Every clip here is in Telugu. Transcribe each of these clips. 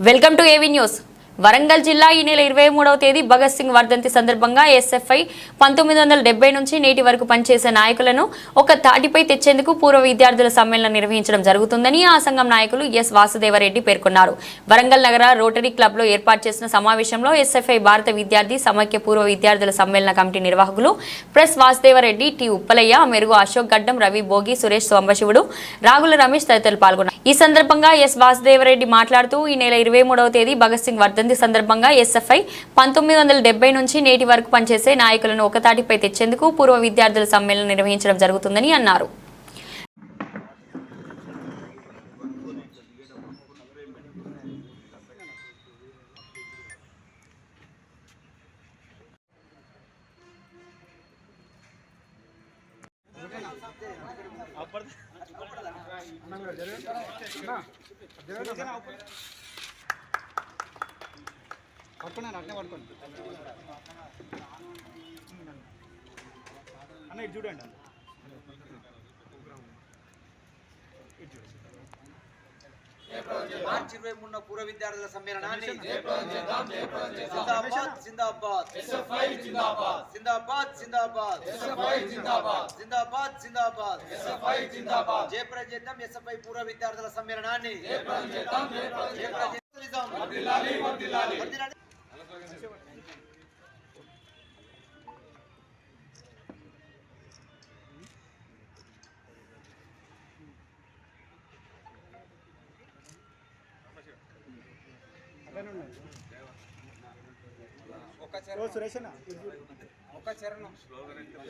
Welcome to AV news Warangal జిల్లా ఈ నెల ఇరవై మూడవ తేదీ భగత్ సింగ్ వర్ధంతి సందర్భంగా ఎస్ఎఫ్ఐ పంతొమ్మిది వందల నుంచి నేటి వరకు పనిచేసే నాయకులను ఒక తాటిపై తెచ్చేందుకు పూర్వ విద్యార్థుల సమ్మేళనం నిర్వహించడం జరుగుతుందని ఆ సంఘం నాయకులు ఎస్ వాసుదేవరెడ్డి పేర్కొన్నారు. వరంగల్ నగర రోటరీ క్లబ్లో ఏర్పాటు చేసిన సమావేశంలో ఎస్ఎఫ్ఐ భారత విద్యార్థి సమైక్య పూర్వ విద్యార్థుల సమ్మేళన కమిటీ నిర్వాహకులు ప్రెస్ వాసుదేవరెడ్డి టి ఉప్పలయ్య మెరుగు అశోక్ గడ్డం రవి భోగి సురేష్ సోంబశివుడు రాగుల రమేష్ తదితరులు పాల్గొన్నారు. ఈ సందర్భంగా ఎస్ వాసుదేవరెడ్డి మాట్లాడుతూ ఈ నెల ఇరవై మూడవ తేదీ భగత్ సింగ్ వర్ధంతి సందర్భంగా ఎస్ఎఫ్ఐ పంతొమ్మిది వందల డెబ్బై నుంచి నేటి వరకు పనిచేసే నాయకులను ఒకతాటిపై తెచ్చేందుకు పూర్వ విద్యార్థుల సమ్మేళనం నిర్వహించడం జరుగుతుందని అన్నారు. పట్టుకున్నాను అట్నే పట్టుకోండి అన్న ఇటు చూడండి అన్న. చూడండి. మార్చి ఇరవై మూడున పూర్వ విద్యార్థుల సమ్మేళనాన్ని జిందాబాద్ జిందాబాద్. జిందాబాద్ జిందాబాద్. జిందాబాద్ జిందాబాద్. జయప్రద చేద్దాం ఎస్ఎఫ్ఐ పూర్వ విద్యార్థుల సమ్మేళనాన్ని. ఒక చరణం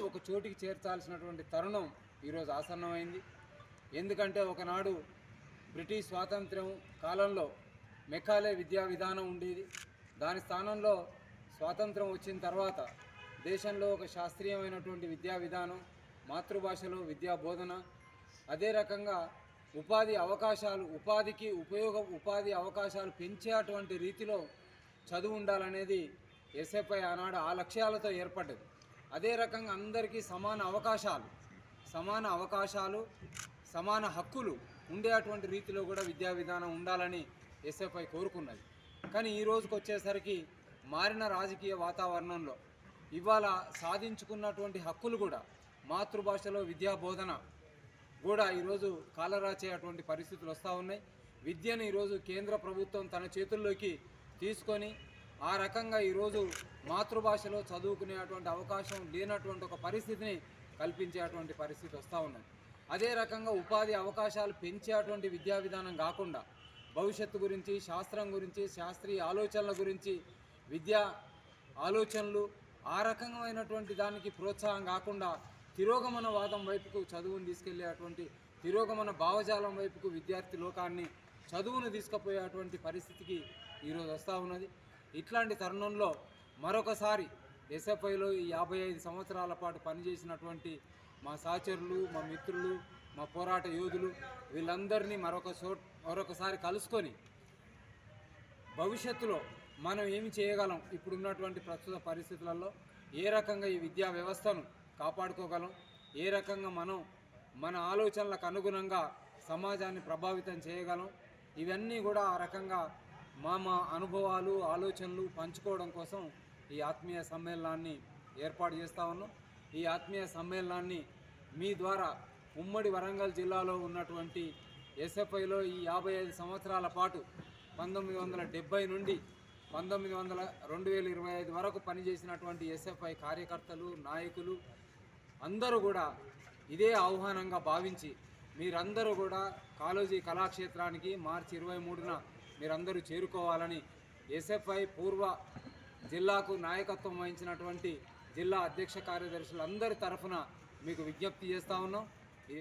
ఒక చోటికి చేర్చాల్సినటువంటి తరుణం ఈరోజు ఆసన్నమైంది. ఎందుకంటే ఒకనాడు బ్రిటిష్ స్వాతంత్ర్యం కాలంలో మెకాలే విద్యా విధానం ఉండేది. దాని స్థానంలో స్వాతంత్రం వచ్చిన తర్వాత దేశంలో ఒక శాస్త్రీయమైనటువంటి విద్యా విధానం మాతృభాషలో విద్యా బోధన అదే రకంగా ఉపాధి అవకాశాలు ఉపాధికి ఉపయోగ ఉపాధి అవకాశాలు పెంచేటువంటి రీతిలో చదువు ఉండాలనేది ఎస్ఎఫ్ఐ ఆనాడు ఆ లక్ష్యాలతో ఏర్పడ్డది. అదే రకంగా అందరికీ సమాన అవకాశాలు సమాన అవకాశాలు సమాన హక్కులు ఉండేటువంటి రీతిలో కూడా విద్యా విధానం ఉండాలని ఎస్ఎఫ్ఐ కోరుకున్నది. కానీ ఈ రోజుకు వచ్చేసరికి మారిన రాజకీయ వాతావరణంలో ఇవాళ సాధించుకున్నటువంటి హక్కులు కూడా మాతృభాషలో విద్యా బోధన కూడా ఈరోజు కాలరాచేటువంటి పరిస్థితులు వస్తూ ఉన్నాయి. విద్యను ఈరోజు కేంద్ర ప్రభుత్వం తన చేతుల్లోకి తీసుకొని ఆ రకంగా ఈరోజు మాతృభాషలో చదువుకునేటువంటి అవకాశం లేనటువంటి ఒక పరిస్థితిని కల్పించేటువంటి పరిస్థితి వస్తూ ఉన్నది. అదే రకంగా ఉపాధి అవకాశాలు పెంచేటువంటి విద్యా విధానం కాకుండా భవిష్యత్తు గురించి శాస్త్రం గురించి శాస్త్రీయ ఆలోచనల గురించి విద్యా ఆలోచనలు ఆ రకమైనటువంటి దానికి ప్రోత్సాహం కాకుండా తిరోగమన వాదం వైపుకు చదువును తీసుకెళ్ళేటువంటి తిరోగమన భావజాలం వైపుకు విద్యార్థి లోకాన్ని చదువును తీసుకుపోయేటువంటి పరిస్థితికి ఈరోజు వస్తూ ఉన్నది. ఇట్లాంటి తరుణంలో మరొకసారి ఎస్ఎఫ్ఐలో ఈ యాభై ఐదు సంవత్సరాల పాటు పనిచేసినటువంటి మా సహచరులు మా మిత్రులు మా పోరాట యోధులు వీళ్ళందరినీ మరొక చో మరొకసారి కలుసుకొని భవిష్యత్తులో మనం ఏమి చేయగలం ఇప్పుడున్నటువంటి ప్రస్తుత పరిస్థితులలో ఏ రకంగా ఈ విద్యా వ్యవస్థను కాపాడుకోగలం ఏ రకంగా మనం మన ఆలోచనలకు అనుగుణంగా సమాజాన్ని ప్రభావితం చేయగలం ఇవన్నీ కూడా ఆ రకంగా మా మా అనుభవాలు ఆలోచనలు పంచుకోవడం కోసం ఈ ఆత్మీయ సమ్మేళనాన్ని ఏర్పాటు చేస్తా ఉన్నాం. ఈ ఆత్మీయ సమ్మేళనాన్ని మీ ద్వారా ఉమ్మడి వరంగల్ జిల్లాలో ఉన్నటువంటి ఎస్ఎఫ్ఐలో ఈ యాభై ఐదు సంవత్సరాల పాటు పంతొమ్మిది వందల డెబ్బై నుండి పంతొమ్మిది వందల రెండు వేల ఇరవై ఐదు వరకు పనిచేసినటువంటి ఎస్ఎఫ్ఐ కార్యకర్తలు నాయకులు అందరూ కూడా ఇదే ఆహ్వానంగా భావించి మీరందరూ కూడా కాళోజీ కళాక్షేత్రానికి మార్చి ఇరవై మూడున మీరందరూ చేరుకోవాలని ఎస్ఎఫ్ఐ పూర్వ జిల్లాకు నాయకత్వం వహించినటువంటి జిల్లా అధ్యక్ష కార్యదర్శులందరి తరఫున మీకు విజ్ఞప్తి చేస్తా ఉన్నాం.